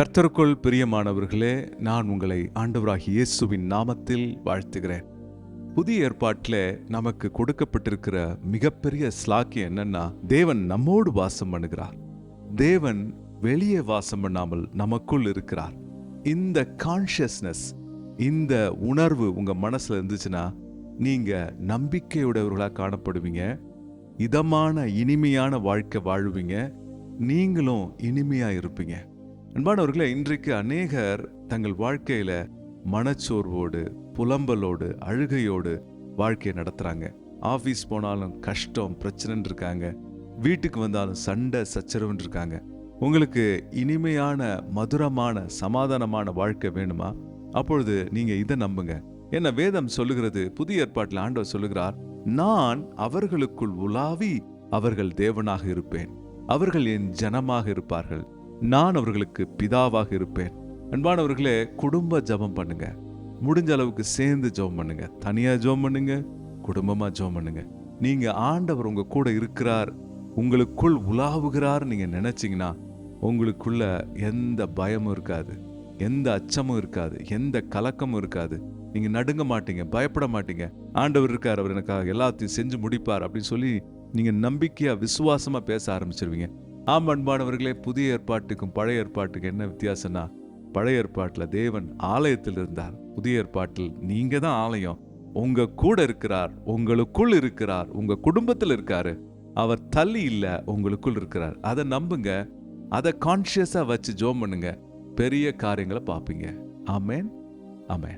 கர்த்தருக்குள் பிரியமானவர்களே நான் உங்களை ஆண்டவராகி இயேசுவின் நாமத்தில் வாழ்த்துகிறேன். புதிய ஏற்பாட்டில் நமக்கு கொடுக்கப்பட்டிருக்கிற மிகப்பெரிய ஸ்லாக்கியம் என்னன்னா தேவன் நம்மோடு வாசம் பண்ணுகிறார். தேவன் வெளியே வாசம் பண்ணாமல் நமக்குள் இருக்கிறார். இந்த கான்ஷியஸ்னஸ் இந்த உணர்வு உங்க மனசுல இருந்துச்சுன்னா நீங்க நம்பிக்கையுடையவர்களா காணப்படுவீங்க. இதமான இனிமையான வாழ்க்கை வாழுவீங்க. நீங்களும் இனிமையா இருப்பீங்க. அன்பானவர்களே இன்றைக்கு அநேகர் தங்கள் வாழ்க்கையில மனச்சோர்வோடு புலம்பலோடு அழுகையோடு வாழ்க்கையை நடத்துறாங்க. ஆபீஸ் போனாலும் கஷ்டம் பிரச்சனைன்னு இருக்காங்க. வீட்டுக்கு வந்தாலும் சண்டை சச்சரவுன்னு இருக்காங்க. உங்களுக்கு இனிமையான மதுரமான சமாதானமான வாழ்க்கை வேணுமா? அப்பொழுது நீங்க இதை நம்புங்க. என்ன வேதம் சொல்லுகிறது புதிய ஏற்பாட்டில் ஆண்டவர் சொல்லுகிறார் நான் அவர்களுக்குள் உலாவி அவர்கள் தேவனாக இருப்பேன். அவர்கள் என் ஜனமாக இருப்பார்கள். நான் அவர்களுக்கு பிதாவாக இருப்பேன். அன்பானவர்களே குடும்ப ஜெபம் பண்ணுங்க. முடிஞ்ச அளவுக்கு சேர்ந்து ஜெபம் பண்ணுங்க. தனியா ஜெபம் பண்ணுங்க குடும்பமா ஜெபம் பண்ணுங்க. நீங்க ஆண்டவர் உங்க கூட இருக்கிறார் உங்களுக்குள் உலாவுகிறார் நீங்க நினைச்சீங்கன்னா உங்களுக்குள்ள எந்த பயமும் இருக்காது. எந்த அச்சமும் இருக்காது. எந்த கலக்கமும் இருக்காது. நீங்க நடுங்க மாட்டீங்க பயப்பட மாட்டீங்க. ஆண்டவர் இருக்கார் அவர் எனக்காக எல்லாத்தையும் செஞ்சு முடிப்பார் அப்படின்னு சொல்லி நீங்க நம்பிக்கையா விசுவாசமா பேச ஆரம்பிச்சிருவீங்க. ஆம் அன்பானவர்களே புதிய ஏற்பாட்டுக்கும் பழைய ஏற்பாட்டுக்கும் என்ன வித்தியாசம்னா பழைய ஏற்பாட்டில் தேவன் ஆலயத்தில் இருந்தார். புதிய ஏற்பாட்டில் நீங்க தான் ஆலயம். உங்க கூட இருக்கிறார் உங்களுக்குள் இருக்கிறார் உங்க குடும்பத்தில் இருக்காரு. அவர் தள்ளி இல்ல உங்களுக்குள் இருக்கிறார். அதை நம்புங்க. அதை கான்ஷியஸா வச்சு ஜோம் பண்ணுங்க. பெரிய காரியங்களை பார்ப்பீங்க. ஆமேன். ஆமேன்.